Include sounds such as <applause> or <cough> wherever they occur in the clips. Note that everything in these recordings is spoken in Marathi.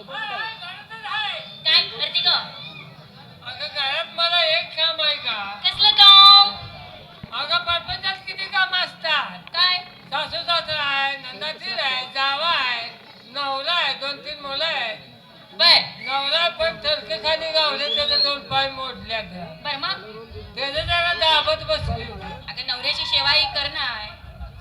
काय करते ग अगं घरात मला एक काम आहे का? कसलं काम? अगं परपंचात किती काम असतात? काय? सासू सासरा आहे नंदाचीर आहे जावा आहे नवरा आहे दोन तीन मुलं आहे बर. नवरा पण थरके खाली गावले त्याला दोन पाय मोडल्या बर मग? त्याचं जरा दाबत बसली अगं नवऱ्याची सेवा ही करणार.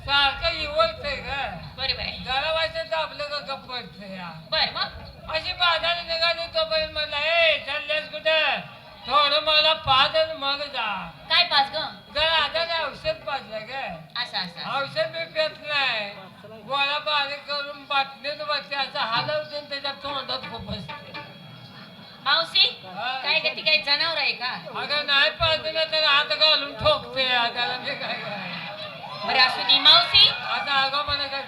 सारखं इवळतंय का बरोबर आहे. जरा दाबलं का गप्प या. बर मग? अशी बाजारात निघाली तोपर्यंत म्हणलं ए चालल्यास कुठं? थोडं मला पाच आणि मग जा. काय पाच ग? आता औषध पाजलं काय असं असं औषध मी पेत नाही. गोळा बारीक करून बाटलीत बसते असं हलवते त्याच्या तोंडात बसते मावशी काय ग ती काय जनावर आहे का? अगं नाही पाजलं तर हात घालून ठोकते. त्याला मी काय? बरं असू दे मावशी. आता अगं मला काय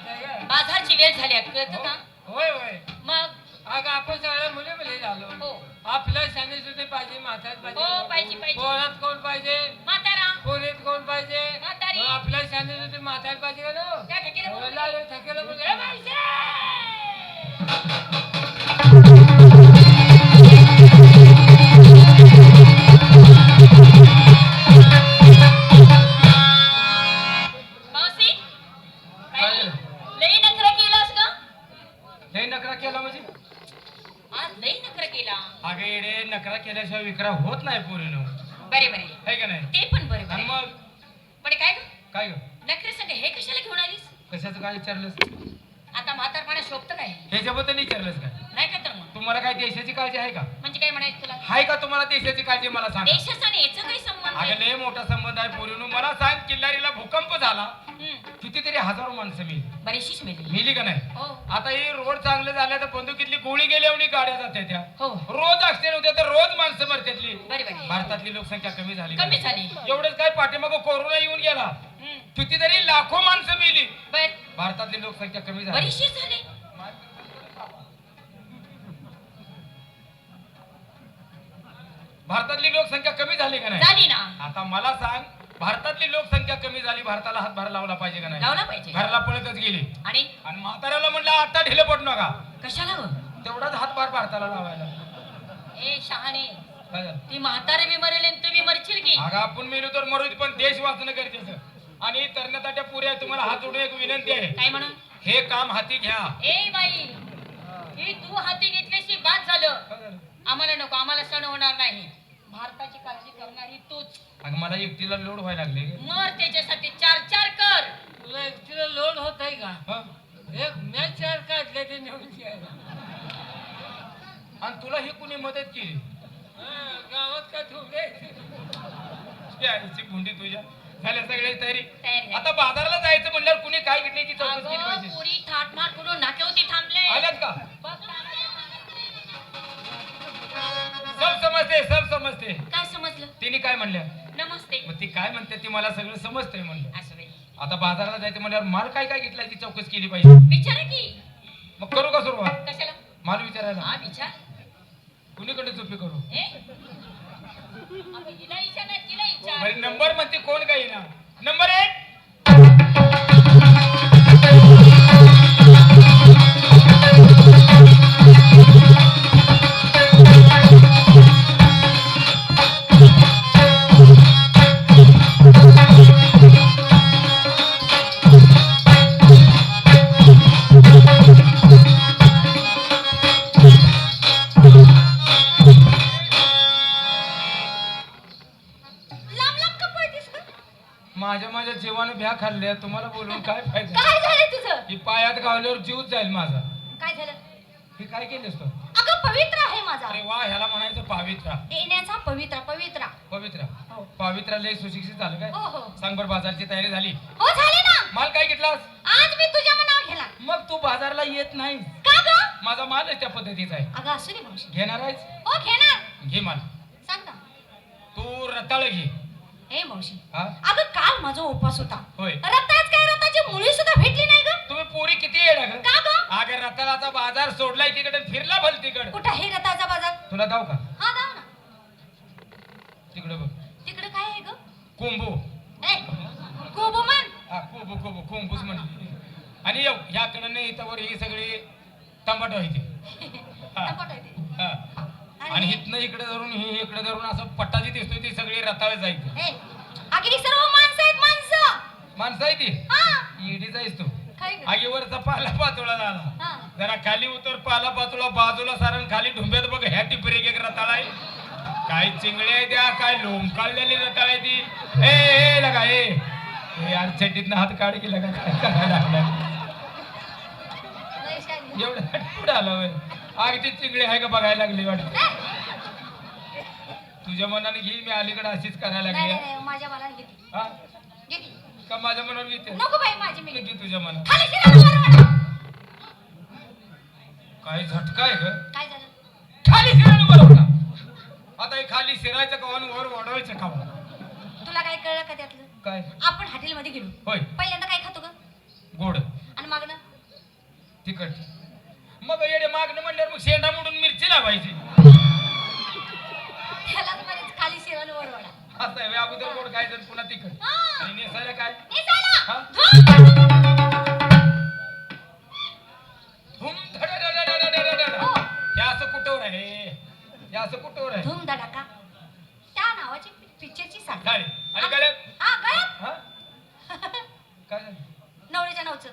बाजारची वेळ झाली कळतं का? होय होय. मग अगं आपण सगळ्या मुली मुली झालो हो आपल्या शाने सुद्धा पाहिजे माथ्यात हो पाहिजे पाहिजे पाहिजे पोरात कोण पाहिजे म्हातारा पोरीत कोण पाहिजे म्हातारी. मग आपल्या शाने सुद्धा माथ्यात पाहिजे का नो? त्या ठिकाणी बोलू. लागलं, थकेलं बोलू. ए, माणसे! मावशी काय लई नखरा केलास लय केला म्हणजे आज लई नखरा केला. अगं येडे नकरा केल्याशिवाय विक्रा होत नाही पोरीनं. बरे बरे. है का नाही? ते पण बरे आणि बरे मग? पण काय ग? काय ग? नखरे संग हे कशाला घेऊन आलीस? कशाचं काय विचारलंस? आता म्हातारपणा शोभत काय ह्याच्याबद्दल विचारलंस काय? नाही का तर मग? तुम्हाला काय देशाची काळजी आहे का? म्हणजे काय म्हणायचं तुला? आहे का तुम्हाला देशाची काळजी? मला सांग. देशाचा आणि याचा काही संबंध अगं नाही. लय मोठा संबंध आहे पोरीनं. मला सांग किल्लारीला भूकंप झाला. कितीतरी हजारो माणसं मिली बरीचशीच मिळली मिली का नाही? हो. आता हे रोड चांगले झाले तर बंदुकीतली गोळी गेली एवढी गाड्या जात्या त्या हो. रोज ऍक्सिडेंट होते तर रोज माणसं बरे भारतातली लोकसंख्या कमी झाली. कमी? झाली. एवढंच काय पाठीमागं कोरोना येऊन गेला. हम्म, कितीतरी लाखो माणसं मिली. बर. भारतातली लोकसंख्या कमी झाली. भारतातली लोकसंख्या कमी झाली का नाही? झाली ना. आता मला सांग भारतातली लोकसंख्या कमी झाली भारताला हातभार लावला पाहिजे का नाही? लावला पाहिजे. घरला पळतच गेली. आणि? आणि म्हाताऱ्याला म्हणलं आता ढिले पडू नका. कशाला तेवढाच हातभार भारताला लावायला. ए शहाणे. काय झालं? ती म्हातारे बी मरेल आणि तुम्ही मरशील की? अगं आपण मेलो तर मरू दे, पण देश वाचणं गरजेचं. आणि तरणाताट्या पुऱ्या तुम्हाला हात जोडून एक विनंती आहे. काय म्हणून हे काम हाती घ्या. ए बाई. ही तू हाती घेतल्याशी बाद झालं. काय झालं? आम्हाला नको आम्हाला सण होणार नाही. भारताची काळजी करणारी तूच. अगं मला एकटीला लोड व्हायला लागले मर त्याच्यासाठी. चार चार कर. तुला एकटीला लोड होत आहे का? हं? एक मॅच चार काढले ते नेऊन द्यायला. आणि तुला ही कुणी मदत केली? हा, गावात का ठेवले आईची भुंडी तुझ्या. झाल्या सगळ्या तयारी. आता बाजाराला जायचं म्हणल्यावर कुणी काय घेतली ती चौकशी केली अगं, पाहिजे. पुरी थाटमाट करून नाक्यावरती थांबले. आल्यात का? बघ थांबले. सब समजते सब समजते. काय समजलं? तिने काय म्हणल्या? नमस्ते. मग ती काय म्हणते ती मला सगळं समजतंय म्हणलं. असं बाई. आता बाजाराला जायचं म्हणल्यावर माल काय काय घेतलाय ती चौकशी केली पाहिजे. विचारा की. मग करू का सुरुवात? कशाला? माल विचारायला. हा विचार. कुणीकडे चुपी करू? ए अगं, हिला विचार नाही तिला विचार. बरं नंबर म्हणते कोण काही ना. नंबर एक? जीवानं भ्या खाल्ल्या तुम्हाला बोलून काय फायदा? काय झालं तुझं? ही पायात गावल्यावर जीवच जाईल माझा. काय झालं? हे काय केलंस तू? अगं पवित्र आहे माझा. अरे वा ह्याला म्हणायचं पावित्रा. देण्याचा पवित्र पवित्र. पवित्रा. हो. पावित्रा लय सुशिक्षित झालं काय? हो हो. सांग बरं बाजारची तयारी झाली. हो झाले ना. माल काय घेतलास? आज मी तुझ्या मनावर घेणार. मग तू बाजारला येत नाही का ग? माझा माल त्या पद्धतीचा आहे. अगं असू दे मावशी. घेणार आहेस? हो घेणार. घे माल. सांग ना. तू रताळ घे. हे मावशी हा? अगं काल माझा उपवास होता. होय. रताच काय रताची मुळी सुद्धा भेटली नाही ग. तुम्ही पोरी किती ग? का ग? अगे रताळाचा बाजार सोडलाय तिकडे फिरला भल तिकड. कुठं हे रताचा बाजार? तुला दाव का? हा दाव ना. तिकडे बघ. तिकडे काय आहे ग? कोंबो ए कोबोमन हा कोंबो खोबू खोबू खोंबूस म्हणली आणि येऊ ह्याकडं नाही इथं वर ही सगळी टमाटो आहे ती हा. टमाटो आहे ते. आणि इथनं इकडे धरून ही इकडे धरून असं पट्टा जी दिसतोय ती सगळी रताळ जायची हे, सर्व माणसं आहेत माणसं. माणसं आहे ती. हा. जायच तू. काय ग? आगीवरचा पाला पाचोळा झाला. हा. जरा खाली उतर पाला पाचोळा बाजूला सारण खाली ढुंब्यात बघ ह्या टिपरी एक रताळ आहे. काय चिंगळे आहे त्या काय लोंबकाळलेली रताळ आहे ती. ए ए लगा ए. ए, यार चड्डीतनं हात काढ की लगा काय करायला लागला लय. एवढं पुढे आलं होय. अगदी चिंगळे आहे का बघायला लागली वाटत तुझ्या मनाने घे मी अलीकडे अशीच करायला नाही लागली. नाही माझ्या मनाने घेते. हा? घेते. का माझ्या मनावर घेते? नको बाई माझी मी. घेते. घे तुझ्या मनात खाली शिरा वर वाढा. काय झटका आहे ग काय झालं? खाली शिरायला बरोबर आता हे खाली शिरायचं कवा वर वाढवायचं कवा तुला काय कळलं का त्यातलं? काय? आपण हॉटेलमध्ये गेलो. होय. पहिल्यांदा काय खातो ग? गोड. आणि मागणं? तिखट. मग येडे मागणं म्हणल्यावर मग शेंडा मोडून मिरची लावायची बरेच खाली असं आहे अगोदर गोड खायचं आणि पुन्हा तिखट हा. आणि नेसायला काय. हा? धुम. हो. हे असं कुठवर आहे हे असं कुठवर आहे धूम धडाका त्या नावाची पिक्चरची आणि गळ्यात हा गळ्यात हा काय झालं? नवऱ्याच्या नावचं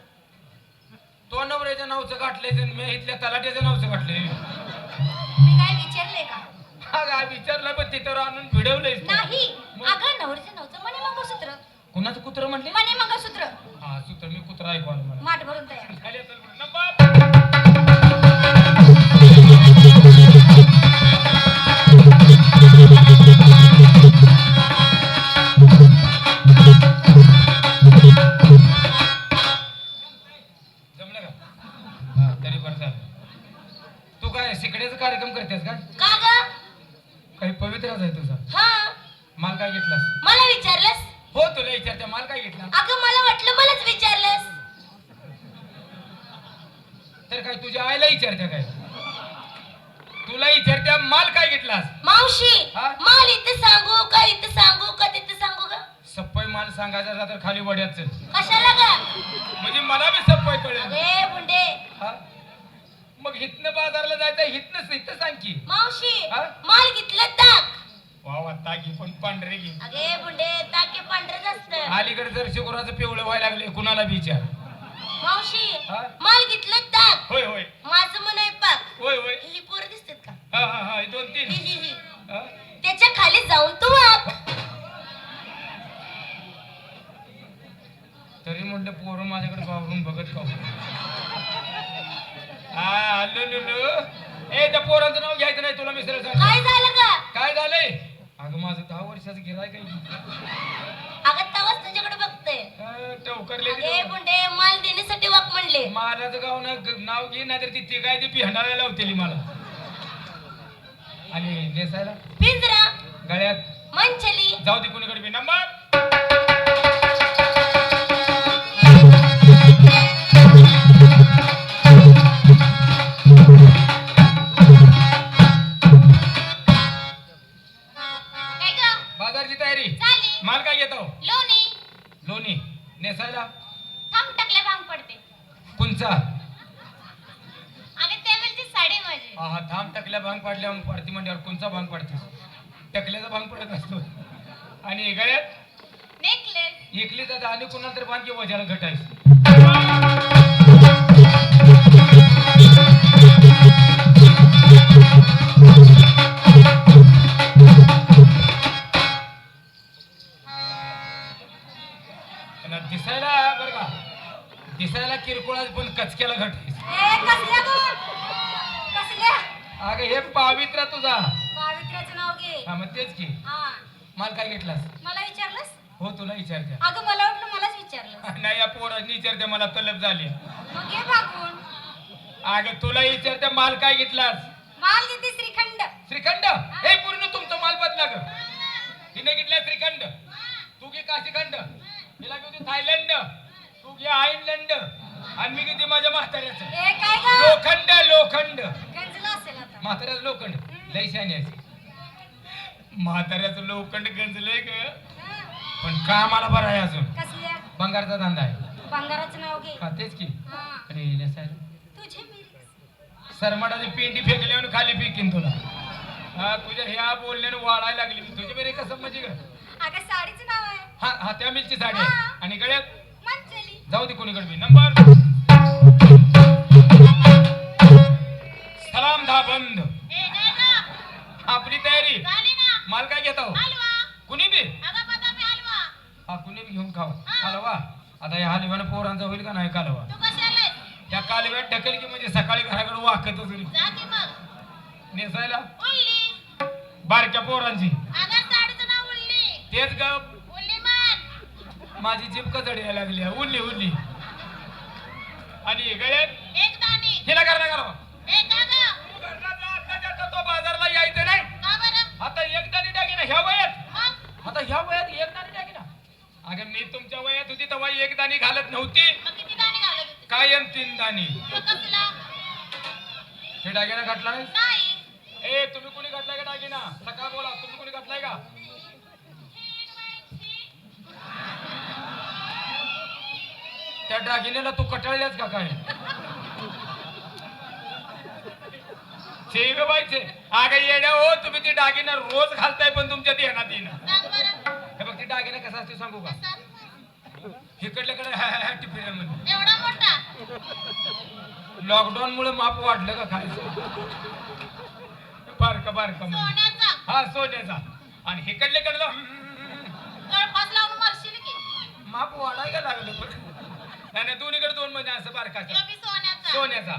तो नवऱ्याच्या नावचं गाठलंय मी इथल्या तलाट्याच्या नावचं गाठलंय. मी काय विचारलंय का? हा विचारलं पण तिथं आणून भिडवलंय नाही? अगं नवऱ्याच्या नावचं मने मंगळसूत्र. कुणाचं कुत्र म्हणले मने मंगळसूत्र. हा सूत्र मी कुत्रा ऐकू आलं माठ भरून तयार. नंबर <laughs> तर काय तुझ्या आईला विचारते काय? तुला विचारत्या माल काय घेतलास? मावशी हा? माल इथे सांगू का इथे सांगू का तिथे सांगू का? सप्पई माल सांगायचा असला तर खाली वड्यात चल. कशाला ग? म्हणजे मला बी सप्पई कळेल. अरे बुंडे. हा? मग हितनं बाजारला जायचं हितनं इथं सांग की. मावशी हा? माल घेतलं ताक. वा वा ताकी पण पांढरे घे. अगे बुंडे ताके पांढरच असत. अलीकडे जर शिकुराचं पिवळं व्हायला लागले कुणाला बी विचार मावशी हा? माल घेतलं ताक होय होय. माझं मन आहे पाक होय होय. ही पोरं दिसतात का? हा हा हा हे दोन ही तीन. ही ही हा? त्याच्याखाली जाऊन तू वाप. तरी म्हणलं पोरं माझ्याकडे वावरून बघत का हा? लुलुलु ए त्या पोरांचं नाव घ्यायचं नाही तुला मिसळ काय झालं का काय झालंय? अगं माझं दहा वर्षाचं गिराय काय अगं तवाच तुझ्याकडे बघतोय टवकरले अगे बुंडे माल देण्यासाठी वाक म्हणले. महाराज गाव ना नाव घे नाही तर ती तिघाय ती पिहणाऱ्या लावतेली मला. आणि नेसायला? पिंजरा? गळ्यात. मंचली. जाऊ दे कुणीकडे बी. नंबर. <laughs> साडी माझी. हा हा थांब टाकल्या भांग पाडल्या पडती म्हणल्यावर कोणचा भांग पडते? टकल्याचा भांग पडत असतो. आणि नेकलेस. एकली जात आणि कुणाला तर भांग किंवा वजाला घटायचं. दिसायला किरकोळ पण कचक्याला कसल्या अगं हे पावित्रा तुझा. पावित्र्याचं नाव घे. हा मग तेच की हा. माल काय घेतलास? मला विचारलंस? हो तुला विचारते. अगं मला वाटलं मलाच विचारलं <laughs> नाही या पोरांनी विचारते मला तलब झाली. मग घे भागून. अगं तुला विचारते माल काय घेतलास? माल घेते श्रीखंड. श्रीखंड? हे. पूर्ण तुमचा माल बदला ग. हिने घेतला श्रीखंड. तू घे काशीखंड. हिला घेऊ थायलंड. तू घे आयर्लंड आणि मी घेते माझ्या म्हाताऱ्याचं? ए काय ग? लोखंड लोखंड. गंजला असेल आता. म्हाताऱ्याचं लोखंड. लय आहे म्हाताऱ्याचं लोखंड गंजलंय ग. हा. पण कामाला बरं आहे अजून. कसल्या? भंगारचा धंदा आहे. भंगाराचं नाव घे. हा तेच की. हा. अरे नसायला तुझे मेरे सरमाटाची पेंडी फेकली आणि खाली फेकीन तुला. हा तुझ्या ह्या बोलण्याने वाढायला लागली. तुझी बरे कसं म्हणजे ग? अगं साडीचं नाव आहे. हा हा त्या मिलची साडी आहे. हा. आणि गळ्यात? जाऊ दे कोणीकडे बी. नंबर. सलाम धा बंद. आपली तयारी. माल काय घेतो हलवा. कुणी बी? हलवा. हा कुणी बी घेऊन खाव. कालवा आता या हलव्यानं पोरांचा होईल का नाही कालवा? त्या कालव्यात ढकल की म्हणजे सकाळी घराकडे वाकतच नेसायला? बारक्या पोरांची. तेच ग माझी जीप कचड यायला लागली आहे. उरली उरली आणि गळ्यात हिला करा करा तो बाजारला यायचं नाही. आता एक दाणी टाकीना ह्या वयात. आता ह्या वयात अगं मी तुमच्या वयात होती तेव्हा एक दाणी घालत नव्हती. कायम तीन दाणी. हे डागिना घातला नाही? नाही. ए तुम्ही कोणी घातलाय का डागिना? सकाळ बोला तुम्ही कोणी घातलाय का? त्या डागिनेला तू कटाळल्यास का काय? ग बाईचे अगं येड्या हो तुम्ही ती डागिना रोज घालताय पण तुमच्या ध्यानात येईना. हे बघ ती डागिना कसा असते सांगू का. इकडल्याकडे मोठा? लॉकडाऊन मुळे माप वाढलं का खायचं बारका बारका हा सोन्याचा. आणि की? माप वाढायला लागलं पण. नाही नाही, दोन्हीकडे दोन म्हणजे असं बारका सोन्याचा.